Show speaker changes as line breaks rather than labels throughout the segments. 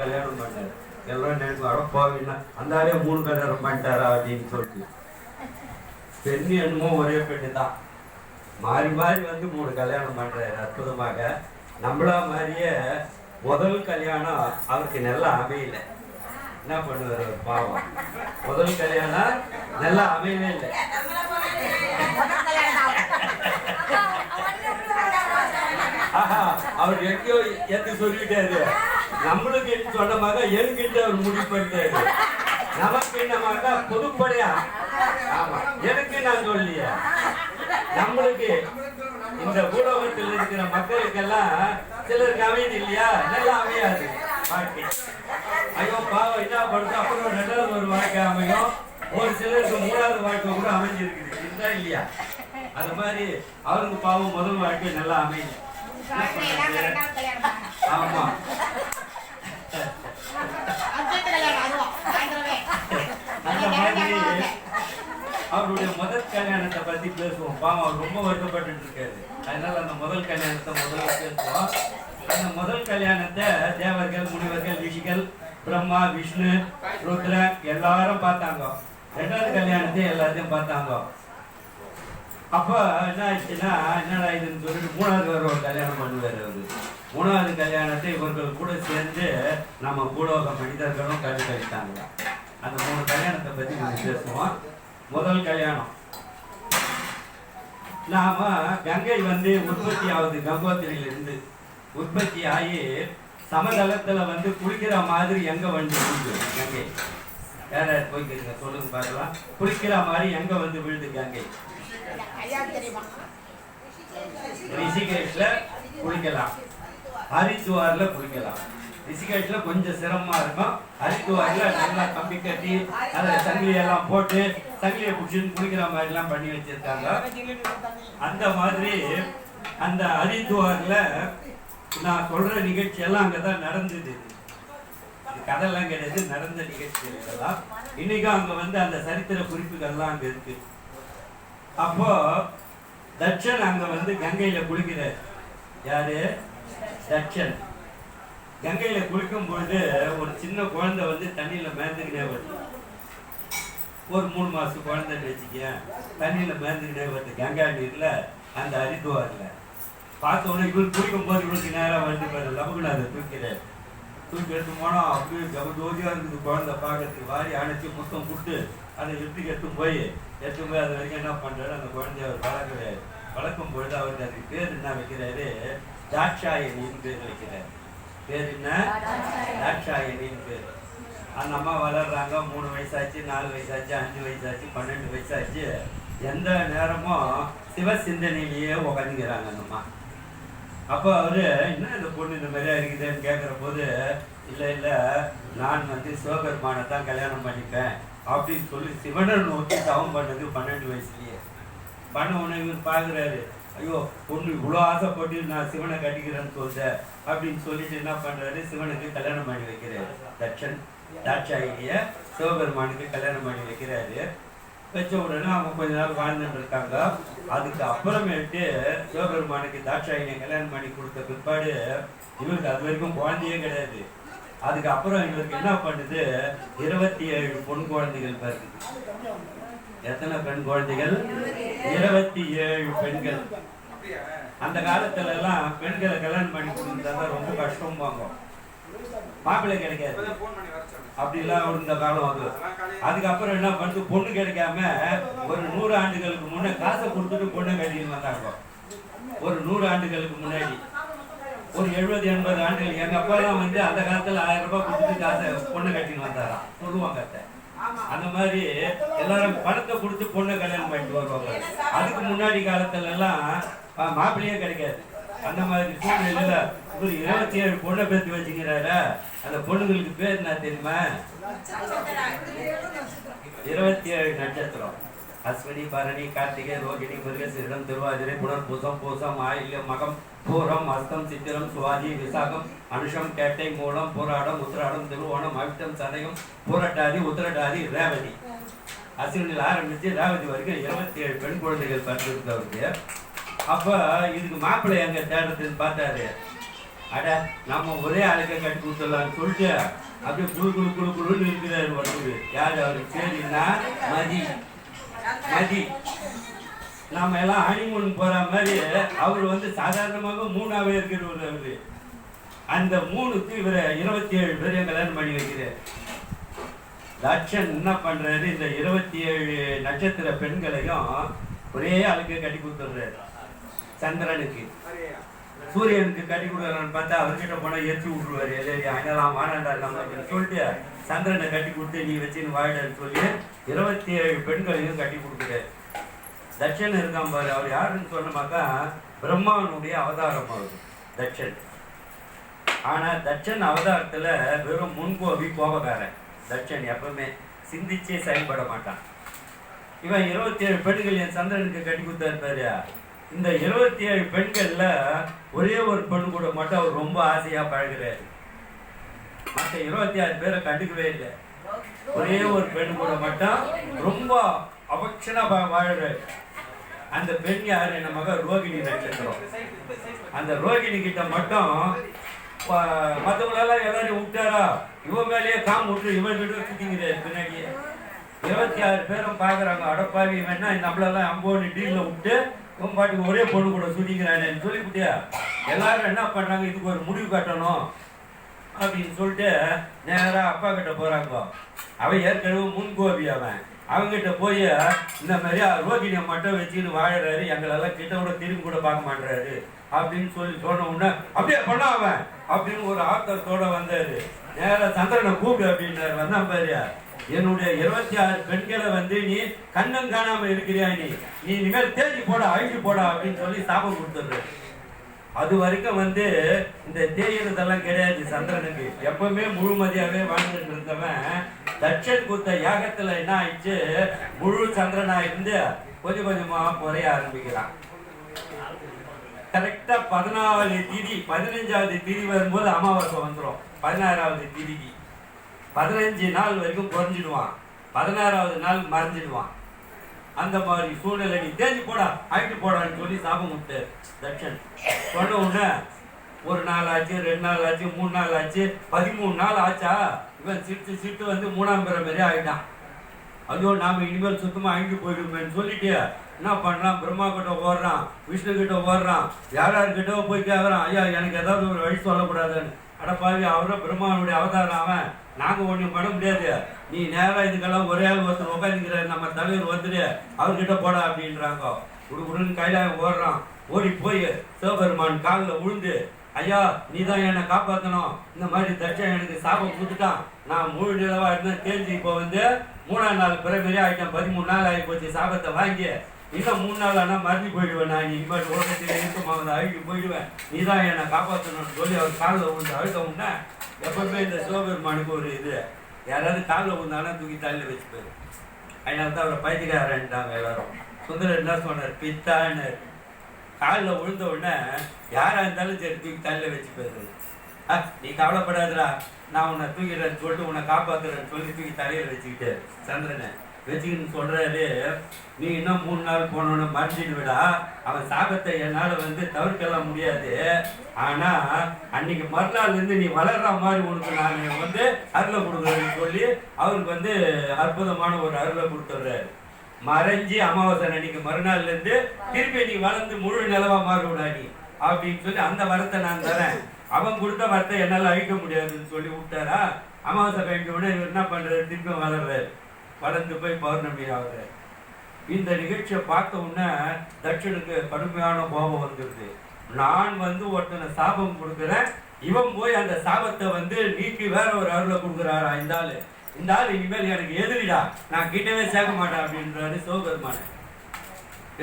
கல்யாணம் பண்ணார் எல்லாம் நினைக்கும் அட போவீங்கன்னா அந்த ஆளே மூணு கல்யாணம் பண்ணிட்டாரா அப்படின்னு சொல்லிட்டு. பெண் என்னமோ ஒரே பெண்ணு தான். மாறி மாறி வந்து மூணு கல்யாணம் பண்ணுறாரு அற்புதமாக. நம்மளா மாதிரியே முதல் கல்யாணம் அவருக்கு நல்லா அமையல. என்ன பண்ணுவார் அவர் பாவம். முதல் கல்யாணம் நல்லா அமையவே இல்லை. ஆஹா, அவர் எங்கேயோ எது சொல்லிட்டாரு. நம்மளுக்கு சொன்ன மக என்கிட்ட அவர் முடிவு பண்ணிட்டாரு. நமக்கு என்ன மக பொதுப்படையா? ஆமா. எனக்கு நான் சொல்லிய நம்மளுக்கு இந்த பூலோகத்தில் இருக்கிற மக்களுக்கெல்லாம் சிலருக்கு அமையுது இல்லையா? நல்லா அமையாது. வாழ்க்கை. ஐயோ பாவம் என்ன பண்ணுறது அப்புறம் ரெண்டாவது ஒரு வாழ்க்கை அமையும். ஒரு சிலருக்கு மூணாவது வாழ்க்கை கூட அமைஞ்சிருக்குது. இருந்தா இல்லையா? அது மாதிரி அவருக்கு பாவம் முதல் வாழ்க்கை நல்லா அமையும். ஆமா அந்த மாதிரி அவருடைய முதல் கல்யாணத்தை பேசுவோம். பாவம் அவர் ரொம்ப வருத்தப்பட்டு இருக்காரு அதனால அந்த முதல் கல்யாணத்தை முதல்ல பேசுவோம் அந்த முதல் கல்யாணத்தை தேவர்கள் முனிவர்கள் ரிஷிகள் பிரம்மா விஷ்ணு ருத்ரன் எல்லாரும் பார்த்தாங்க. ரெண்டாவது கல்யாணத்தை எல்லாத்தையும் பார்த்தாங்க. அப்ப என்ன ஆயிடுச்சுன்னா என்னடா இதுன்னு சொல்லிட்டு மூணாவது வேற ஒரு கல்யாணம் பண்ணுவார் அவர். மூணாவது கல்யாணத்தை இவர்கள் கூட சேர்ந்து நம்ம பூலோக மனிதர்களும் கண்டு கழித்தாங்க அந்த மூணு கல்யாணத்தை பத்தி நம்ம பேசுவோம். முதல் கல்யாணம். நாம கங்கை வந்து உற்பத்தி ஆகுது கங்கோத்திரியிலிருந்து உற்பத்தி ஆகி சமதளத்துல வந்து குளிக்கிற மாதிரி எங்க வந்து விழுது கங்கை. வேற யார் போய்க்கிறீங்க சொல்லுங்க பார்க்கலாம். குளிக்கிற மாதிரி எங்க வந்து விழுது கங்கை? ரிஷிகேஷ்ல குளிக்கலாம். ஹரித்துவார்ல குளிக்கலாம். ரிஷிகேஷ்ல கொஞ்சம் சிரமமா இருக்கும். ஹரித்துவார்ல நல்லா கம்பி கட்டி அதுல சங்கிலி எல்லாம் போட்டு சங்கிலியை பிடிச்சின்னு குளிக்கிற மாதிரி எல்லாம் பண்ணி வச்சிருக்காங்க அந்த மாதிரி அந்த ஹரித்துவார்ல நான் சொல்ற நிகழ்ச்சி எல்லாம் அங்கதான் நடந்தது. கதையெல்லாம் கிடையாது நடந்த நிகழ்ச்சிகள் இதெல்லாம். இன்னைக்கும் அங்க வந்து அந்த சரித்திர குறிப்புகள்லாம் அங்க இருக்கு. அப்போ தட்சன் அங்க வந்து கங்கையில குளிக்கிறார். யாரு? தட்சன். கங்கையில குளிக்கும் பொழுது ஒரு சின்ன குழந்தை வந்து தண்ணியில மேந்துக்கிட்டே வருது. ஒரு மூணு மாசம் குழந்தைன்னு வச்சுக்க தண்ணியில மேந்துக்கிட்டே வருது கங்கா நீர்ல அந்த ஹரித்துவார்ல பார்த்த உடனே இவர் குளிக்கும் போது இவருக்கு நேரம் வந்து பாரு அதை தூக்கிறேன் தூக்கி எடுத்து போனோம் அப்படியே ஜபஜோதியா இருக்குது குழந்தை பார்க்கறதுக்கு. வாரி அணைச்சி முத்தம் கொடுத்து அதை எடுத்துக்கு எடுத்து போய் எடுத்து போய் அது வரைக்கும் என்ன பண்றாரு அந்த குழந்தைய அவர் வளர்க்குறாரு வளர்க்கும் பொழுது அவருக்கு அதுக்கு பேர் என்ன வைக்கிறாரு? தாட்சாயணின்னு பேர் வைக்கிறாரு. பேர் என்ன? தாட்சாயணின்னு பேர். அந்த அம்மா வளர்றாங்க. மூணு வயசாச்சு நாலு வயசாச்சு அஞ்சு வயசாச்சு பன்னெண்டு வயசாச்சு. எந்த நேரமும் சிவ சிந்தனையிலேயே உக்காந்துக்கிறாங்க அந்த அம்மா. அப்போ அவரு என்ன இந்த பொண்ணு இந்த மாதிரியா இருக்குதுன்னு கேட்குற போது இல்லை இல்லை நான் வந்து சிவபெருமானை தான் கல்யாணம் பண்ணிப்பேன் அப்படின்னு சொல்லி சிவனை நோக்கி தவம் பண்ணது பன்னெண்டு வயசுலயே. பண்ண உடனே இவர் பார்க்குறாரு ஐயோ பொண்ணு இவ்வளோ ஆசைப்பட்டு நான் சிவனை கட்டிக்கிறேன்னு சொல்றேன் அப்படின்னு சொல்லிட்டு என்ன பண்றாரு? சிவனுக்கு கல்யாணம் பண்ணி வைக்கிறாரு. தட்சன் தாட்சாயினிய சிவபெருமானுக்கு கல்யாணம் பண்ணி வைக்கிறாரு. வச்ச உடனே அவங்க கொஞ்ச நாள் வாழ்ந்துட்டு இருக்காங்க. அதுக்கு அப்புறமேட்டு சிவபெருமானுக்கு தாட்சாயினியை கல்யாணம் பண்ணி கொடுத்த பிற்பாடு இவருக்கு அது வரைக்கும் குழந்தையே கிடையாது. அதுக்கு அப்புறம் இவருக்கு என்ன பண்ணுது? இருபத்தி ஏழு பொன் குழந்தைகள் பிறகு எத்தனை பெண் குழந்தைகள்? இருபத்தி ஏழு பெண்கள். அந்த காலத்துல எல்லாம் பெண்களை கல்யாணம் பண்ணி கொடுத்தா ரொம்ப கஷ்டம் வாங்கும் மாப்பிள்ளை கிடைக்காது. அப்படிலாம் இருந்த காலம் அது. அதுக்கப்புறம் என்ன பண்ணு? பொண்ணு கிடைக்காம ஒரு நூறு ஆண்டுகளுக்கு முன்னே காசை கொடுத்துட்டு பொண்ணை கட்டின்னு வந்தாங்க. ஒரு நூறு ஆண்டுகளுக்கு முன்னாடி. ஒரு எழுபது எண்பது ஆண்டுகள். எங்க அப்பாலாம் வந்து அந்த காலத்துல ஆயிரம் ரூபாய் கொடுத்துட்டு காசை பொண்ணை கட்டின்னு வந்தாராம். சொல்லுவாங்க அந்த மாதிரி எல்லாரும் பணத்தை கொடுத்து பொண்ணை கல்யாணம் பண்ணிட்டு வருவாங்க. அதுக்கு முன்னாடி காலத்துல எல்லாம் மாப்பிள்ளையே கிடைக்காது. அந்த மாதிரி சூழ்நிலையில இவர் இருபத்தி ஏழு பொண்ணை பேத்து வச்சுக்கிறாரா. அந்த பொண்ணுங்களுக்கு பேர் என்ன தெரியுமா? இருபத்தி ஏழு நட்சத்திரம். அஸ்வினி பரணி கார்த்திகை ரோகிணி மிருகசீரிடம் திருவாதிரை புனர்பூசம் பூசம் ஆயில்யம் மகம் பூரம் அஸ்தம் சித்திரம் சுவாதி விசாகம் அனுஷம் கேட்டை மூலம் போராடம் உத்திராடம் திருவோணம் அவிட்டம் சதயம் பூரட்டாதி உத்திரட்டாதி ரேவதி. அஸ்வினியில் ஆரம்பிச்சு ரேவதி வரைக்கும் இருபத்தி ஏழு பெண் குழந்தைகள் பிறந்திருக்கு அவருக்கு இதுக்கு மாப்பிள்ளை எங்க தேடுறதுன்னு பார்த்தாரு. அட நம்ம ஒரே ஆளுக்க கட்டி கொடுத்துடலாம்னு சொல்லிட்டு அப்படியே குழு குழு குழு குழுன்னு இருக்கிறாரு ஒன்று யார் அவருக்கு சரின்னா மதி. மதி. நாம எல்லாம் ஹனிமூன் போற மாதிரி அவர் வந்து சாதாரணமாக மூணாவே இருக்கிறவர் அவரு. அந்த மூணுக்கு இவரை இருபத்தி ஏழு பேரையும் கல்யாணம் பண்ணி வைக்கிறார். தட்சன் என்ன பண்றாரு? இந்த இருபத்தி ஏழு நட்சத்திர பெண்களையும் ஒரே அழுக்க கட்டி கொடுத்துடுறாரு. சந்திரனுக்கு. சூரியனுக்கு கட்டி கொடுக்குறான்னு பார்த்தா அவர்கிட்ட போனா ஏற்றி விட்டுருவாரு. எல்லேடி அங்கெல்லாம் நம்ம சொல்லிட்டு சந்திரனை கட்டி கொடுத்து நீ வச்சு வாழன்னு சொல்லி இருபத்தி ஏழு பெண்களையும் கட்டி கொடுக்குறாரு தட்சன் இருக்கான் பாரு அவர் யாருன்னு சொன்னமாக்கா பிரம்மாவனுடைய அவதாரம் அவர் தட்சன். ஆனா தட்சன் அவதாரத்துல வெறும் முன்கோபி கோபக்காரன் தட்சன் எப்பவுமே சிந்திச்சே செயல்பட மாட்டான். இவன் இருபத்தி ஏழு பெண்கள் என் சந்திரனுக்கு கட்டி கொடுத்தாரு பாரு. இந்த இருபத்தி ஏழு பெண்களில் ஒரே ஒரு பெண் கூட மட்டும் அவர் ரொம்ப ஆசையாக பழகுறாரு. மற்ற இருபத்தி ஆறு பேரை கண்டுக்கவே இல்லை. ஒரே ஒரு பெண் கூட மட்டும் ரொம்ப அவக்ஷனா வா- வாழ்றாரு அந்த பெண் யாரு? நம்ம மக ரோகிணி நட்சத்திரம். அந்த ரோகிணி கிட்ட மட்டும் மத்தவங்களெல்லாம் எல்லாரையும் விட்டாரா? இவன் மேலேயே காம் விட்டு இவன் கிட்ட சுத்திங்கிறாரு பின்னாடியே. இருபத்தி ஆறு பேரும் பாக்குறாங்க. அடப்பாவி வேணா நம்மளெல்லாம் அம்போனி டீல்ல விட்டு இவன் பாட்டுக்கு ஒரே பொண்ணு கூட சுத்திக்கிறானேன்னு சொல்லிவிட்டியா? எல்லாரும் என்ன பண்றாங்க? இதுக்கு ஒரு முடிவு கட்டணும். அப்படின்னு சொல்லிட்டு நேராக அப்பா கிட்ட போகிறாங்க அவன் ஏற்கனவே முன்கோபி அவன். அவங்கிட்ட போய் இந்த மாதிரி ரோகிணியை மட்டும் வச்சுக்கிட்டு வாழறாரு எங்களெல்லாம் கிட்ட கூட திரும்பி கூட பார்க்க மாட்டாரு அப்படின்னு சொல்லி சொன்ன உடனே அப்படியே பண்ண அவன் அப்படின்னு ஒரு ஆத்தத்தோட வந்தாரு. நேராக சந்திரனை கூப்பிடு அப்படின்னாரு. வந்தான் பாரியா என்னுடைய இருபத்தி ஆறு பெண்களை வந்து நீ கண்ணம் காணாம இருக்கிறியா நீ? நீ இனிமேல் தேடி போட அழிஞ்சு போடா அப்படின்னு சொல்லி சாபம் கொடுத்துடுறாரு. அது வரைக்கும் வந்து இந்த தேயிறதெல்லாம் கிடையாது சந்திரனுக்கு. எப்பவுமே முழுமதியாகவே வாழ்ந்துட்டு இருந்தவன் தட்சன் குத்த யாகத்துல என்ன ஆயிடுச்சு? முழு சந்திரனா இருந்து கொஞ்சம் கொஞ்சமா குறைய ஆரம்பிக்கிறான். கரெக்டா பதினாவது திதி பதினஞ்சாவது திதி வரும்போது அமாவாசை வந்துடும் பதினாறாவது திதிக்கு. பதினஞ்சு நாள் வரைக்கும் குறைஞ்சிடுவான். பதினாறாவது நாள் மறைஞ்சிடுவான். அந்த மாதிரி சூழ்நிலை நீ தேஞ்சு போடா ஆயிட்டு போடான்னு சொல்லி சாபம் விட்டு தட்சன். சொன்ன உடனே ஒரு நாள் ஆச்சு ரெண்டு நாள் ஆச்சு மூணு நாள் ஆச்சு பதிமூணு நாள் ஆச்சா? இவன் சிட்டு சிட்டு வந்து மூணாம் பிற மாதிரி ஆயிட்டான். ஐயோ நாம் இனிமேல் சுத்தமாக அழிஞ்சு போயிடுமேன்னு சொல்லிட்டு என்ன பண்ணலாம் பிரம்மா கிட்ட ஓடுறான் விஷ்ணு கிட்ட ஓடுறான் யார் யார்கிட்ட போய் கேட்குறான் ஐயா எனக்கு ஏதாவது ஒரு வழி சொல்லக்கூடாதுன்னு. அடப்பாவி அவரும் பிரம்மாவுடைய அவதாரம். அவன் நாங்கள் ஒன்றும் பண்ண முடியாது. நீ நேராக இதுக்கெல்லாம் ஒரே ஆள் ஒருத்தர் உட்காந்துக்கிற நம்ம தலைவர் வந்துட்டு அவர்கிட்ட போடா அப்படின்றாங்க. குடுகுடுன்னு கையில் ஓடுறான். ஓடி போய் சிவபெருமான் காலில் விழுந்து ஐயா நீ தான் என்னை காப்பாற்றணும் இந்த மாதிரி தட்சன் எனக்கு சாபம் கொடுத்துட்டான். நான் முழு நிலவாக இருந்தேன் தெரிஞ்சு இப்போ வந்து மூணாம் நாள் பிறமேலே ஆகிட்டேன் பதிமூணு நாள் ஆகி போச்சு சாபத்தை வாங்கி. இன்னும் மூணு நாள் ஆனால் மறந்து போயிடுவேன் நான். நீ இனிமேல் உலகத்தில் இருக்குமா வந்து அழுகி போயிடுவேன். நீ தான் என்னை காப்பாற்றணும்னு சொல்லி அவர் காலில் விழுந்து அழுத உடனே எப்பவுமே இந்த சிவபெருமானுக்கு ஒரு இது. யாராவது காலில் விழுந்தாங்கன்னா தூக்கி தலையில் வச்சுப்பாரு அதனால தான் அவரை பைத்தியக்காரன்ட்டாங்க எல்லாரும். சுந்தரர் என்ன சொன்னார்? பித்தான்னு காலில் விழுந்த உடனே யாராக இருந்தாலும் சரி தூக்கி தலையில் வச்சு ஆ நீ கவலைப்படாதடா. நான் உன்னை தூக்கிடுறேன்னு சொல்லிட்டு உன்னை காப்பாத்துறேன்னு சொல்லி தூக்கி தலையில் வச்சுக்கிட்டு சந்திரனை. வச்சுக்கின்னு சொல்கிறாரு நீ இன்னும் மூணு நாள் போனோன்னு மறைஞ்சிடுவிடா அவன் சாபத்தை என்னால் வந்து தவிர்க்கலாம் முடியாது. ஆனால் அன்னைக்கு மறுநாள்லேருந்து நீ வளர்ற மாதிரி உனக்கு நான் வந்து அருளை கொடுக்குறேன்னு சொல்லி அவருக்கு வந்து அற்புதமான ஒரு அருளை கொடுத்துட்றாரு. மறைஞ்சி அமாவாசை அன்னைக்கு மறுநாள்லேருந்து திருப்பி நீ வளர்ந்து முழு நிலவாக மாறுவிடா நீ. அப்படின்னு சொல்லி அந்த வரத்தை நான் தரேன். அவன் கொடுத்த வரத்தை என்னால் அழிக்க முடியாதுன்னு சொல்லி விட்டாரா? அமாவாசை கழிஞ்ச உடனே இவர் என்ன பண்ணுறாரு திருப்பி வளர்றாரு. வளர்ந்து போய் பௌர்ணமி ஆகுது இந்த நிகழ்ச்சியை பார்த்த உடனே தட்சனுக்கு கடுமையான கோபம் வந்துடுது நான் வந்து ஒருத்தனை சாபம் கொடுக்குறேன். இவன் போய் அந்த சாபத்தை வந்து நீக்கி வேற ஒரு அருளை கொடுக்குறாரா? இந்த ஆள். இந்த ஆள் இனிமேல் எனக்கு எதிரிடா. நான் கிட்டவே சேர்க்க மாட்டேன் அப்படின்றாரு சிவபெருமான்.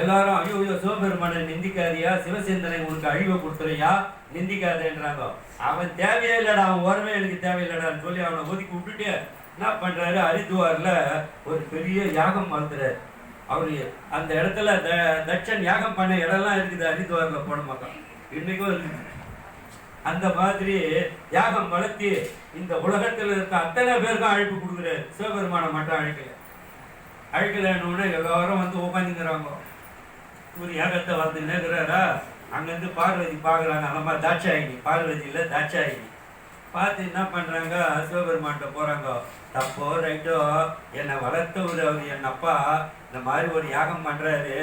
எல்லாரும் ஐயோ ஐயோ சிவபெருமானை நிந்திக்காதியா? சிவசேந்தனை உனக்கு அழிவை கொடுத்துறையா நிந்திக்காதேன்றாங்க. அவன் தேவையே இல்லைடா. அவன் உரமே எனக்கு தேவையில்லடான்னு சொல்லி அவனை ஒதுக்கி விட்டுட்டு என்ன பண்ணுறாரு ஹரித்துவார்ல ஒரு பெரிய யாகம் வளர்த்துறாரு அவரு அந்த இடத்துல த- தட்சன் யாகம் பண்ண இடம்லாம் இருக்குது ஹரித்துவார்ல போன மக்கள் இன்றைக்கும் இருக்குது. அந்த மாதிரி யாகம் வளர்த்தி இந்த உலகத்தில் இருக்க அத்தனை பேருக்கும் அழைப்பு கொடுக்குறாரு. சிவபெருமானை மட்டும் அழைக்கல. அழைக்கலன்னு உடனே எல்லாரும் வந்து உட்காந்துங்கிறாங்க ஒரு யாகத்தை வந்து நேர்கிறாரா அங்கேருந்து பார்வதி பார்க்குறாங்க. அந்த மாதிரி தாட்சாயினி பார்வதி இல்லை தாட்சாயினி பார்த்து என்ன பண்ணுறாங்க சிவபெருமான்கிட்ட போகிறாங்க தப்போ ரைட்டோ என்னை வளர்த்தவர் அவர் என் அப்பா இந்த மாதிரி ஒரு யாகம் பண்ணுறாரு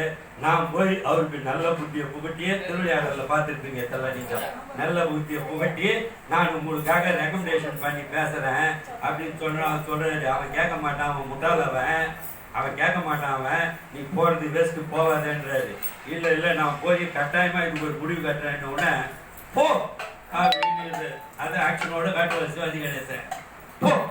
நான் போய் அவருக்கு நல்ல புத்தியை புகட்டியே திருவிளையாடலில் பார்த்துருப்பீங்க எத்தனை நீங்கள் நல்ல புத்தியை புகட்டி நான் உங்களுக்காக ரெக்கமெண்டேஷன் பண்ணி பேசுகிறேன் அப்படின்னு சொன்னா அவன் சொல்கிறாரு அவன் கேட்க மாட்டான் அவன் முட்டாளவன். அவன் கேட்க மாட்டான் அவன் நீ போகிறது வேஸ்ட்டு போவாதேன்றாரு இல்லை இல்லை நான் போய் கட்டாயமாக இதுக்கு ஒரு முடிவு கட்டுறேன்னு உடனே போ! அது ஆக்ஷனோட காட்டுவார் வச்சு கணேசன். போ!